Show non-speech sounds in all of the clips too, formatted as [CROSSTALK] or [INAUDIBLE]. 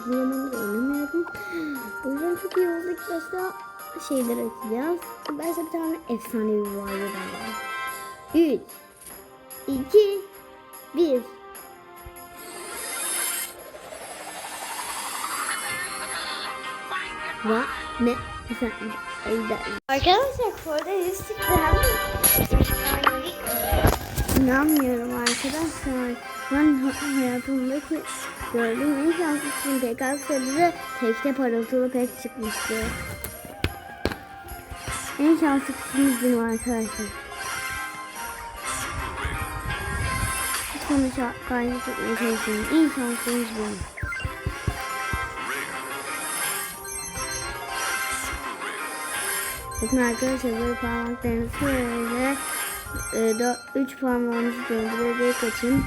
uzun zamandır oynamıyordum. O yüzden çok iyi oldu ki başta şeyler açacağız. Başta bir tane efsanevi var var. 3 2 1 Va ne? Arkadaşlar Korda yüz çıktı İnanmıyorum arkadaşlar. Ben ha- hayatımdaki gördüğüm en şanslı tekrar sarıda tekte parıltılı pek çıkmıştı. En şanslı filmdim arkadaşlar. Lütfen şa- kaydı tutmaya çalışıyorum. En şanslıyız benim. Bakın arkadaşlar böyle parmaklarınızı şöyle e, da, üç parmağınızı döndürerek açın.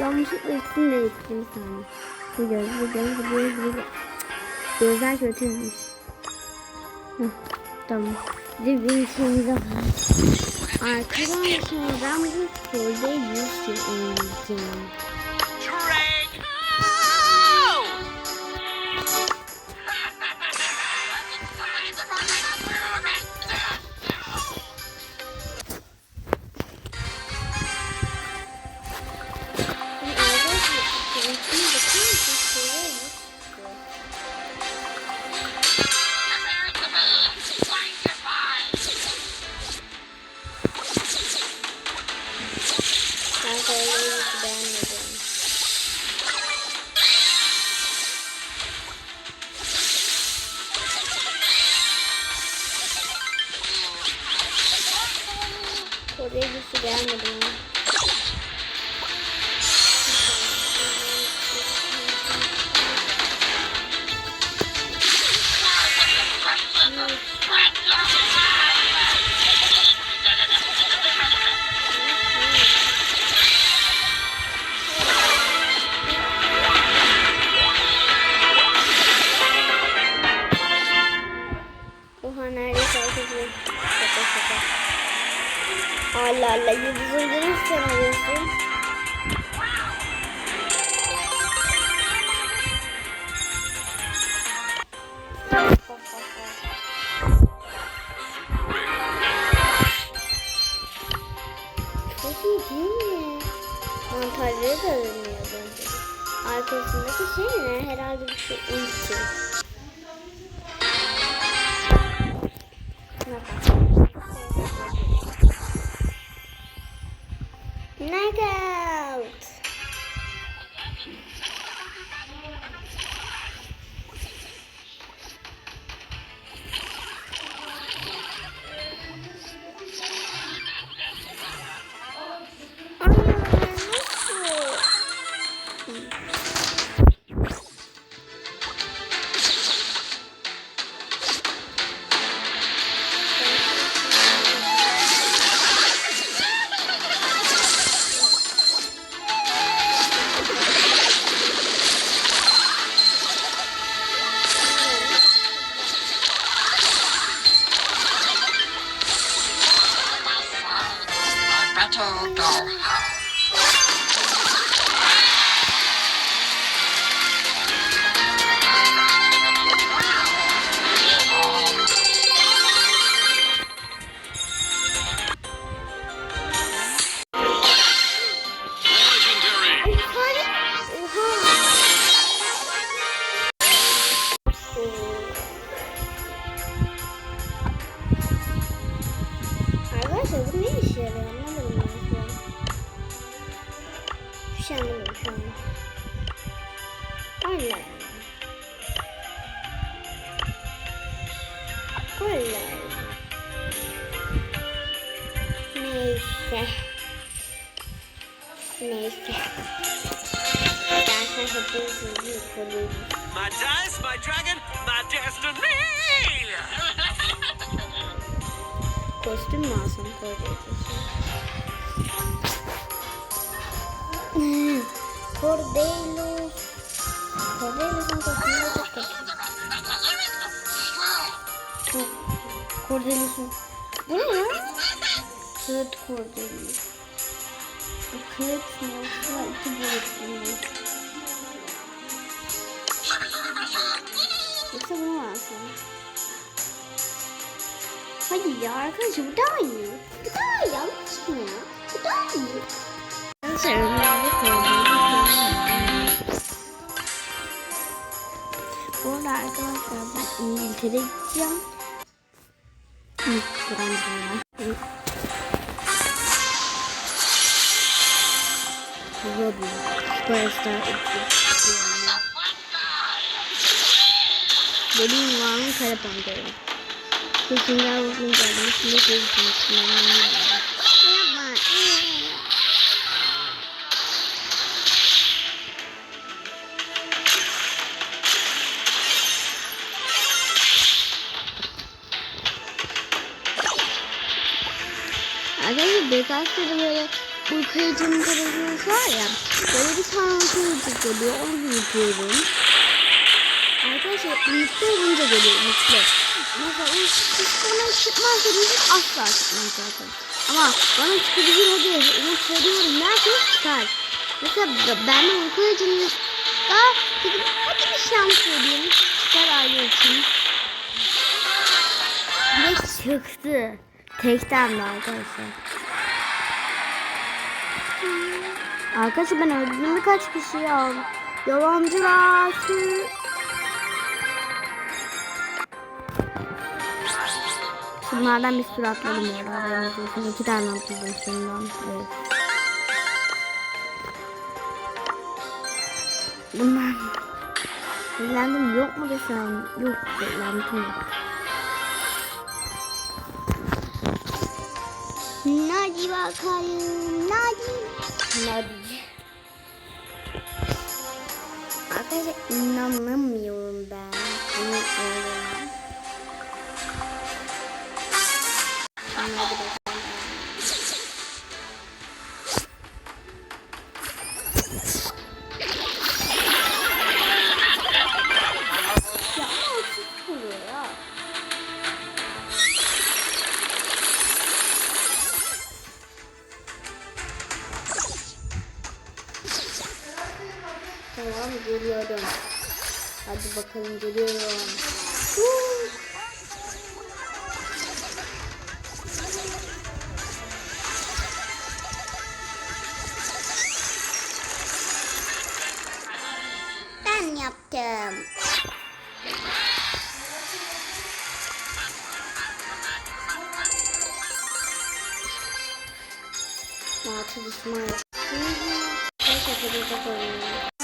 Yanlışlıkla ikisini de ettim bir saniye. Bu göz, bu göz, bu göz, bu göz. Gözler kötüymüş. Heh, tamam. Bir de var. Arkadaşlar ben bu soruda yüz şey oynayacağım. Herkes şaka şaka. Allah Allah yıldızın hiç sen alıyorsun. Çok iyi değil mi? Mantarları da ölmüyor bence. Arkasındaki şey ne? Herhalde bir şey ulti. total dollhouse. kollar. Neyse. Neyse. Ben hepinizi yıkılıyım. My dice, my dragon, my destiny. Kostüm mü alsam Cordelos. Cordelos. Cordelos. Cordelos. Cordelos. Cordelus'un. Bu ne ya? Sırt Cordelus. Bu mı yoksa iki boyutlu? Yoksa bunu mu alsam? Hayır ya arkadaşlar bu daha iyi. Bu daha iyi yanlış mı ya? Bu daha iyi. Bu arada arkadaşlar ben İngiltere gideceğim. Jadi uang saya pakai. Terus tinggal sendiri di. Da böyle uyku hecinin televizyonu var ya. Böyle bir tane uyku hecik geliyor. Onu yapıyorum. Arkadaşlar mutlu olunca geliyor mutlu. Mesela o bana çıkmaz dediğiniz asla çıkmaz zaten. Ama bana çıkabilir o değil. Umut veriyorum. Neredeyse çıkar. Mesela ben de uyku hecinin daha dedim hadi bir şans vereyim. Çıkar aile için. Ve çıktı. Tekten de arkadaşlar. Arkadaşlar ben öldürdüm birkaç kişi ya. Yalancılar. Bunlardan bir sürü atladım ya. Olsun. İki tane atladım şundan. Evet. Bunlar. Eğlendim yok mu desem? Yok eğlendim. Nadi bakayım. Nadi. Nadi. Arkadaşlar inanamıyorum ben. İnanamıyorum. Hadi Hadi bakalım geliyorum. Woo! Ben yaptım. Altı düşman. Neyse kapatacak oyunu.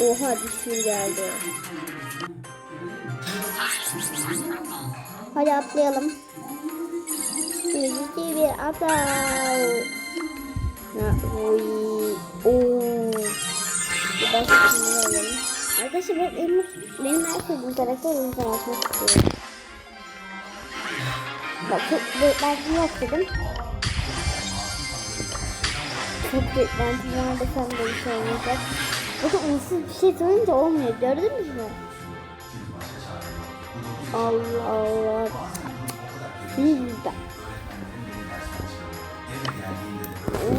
Oha düşür geldi. Hadi atlayalım. İki, bir atla. Oy. Oo. Arkadaşlar benim, benim, benim en sevdiğim karakter yüzden atmak istiyorum. Bak çok beklentim yok dedim. Çok beklentim var desem de bir şey olmayacak. Bakın unsuz bir şey söyleyince olmuyor. Gördünüz mü? Allah Allah. Sizde.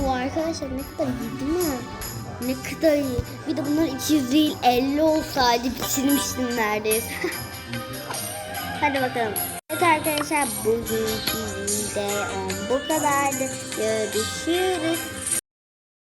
Oo arkadaşlar ne kadar iyi değil mi? Ne kadar iyi. Bir de bunlar 200 değil 50 olsaydı bitirmiştim neredeyse. [LAUGHS] Hadi bakalım. Evet arkadaşlar bugünkü video bu kadardı. Görüşürüz.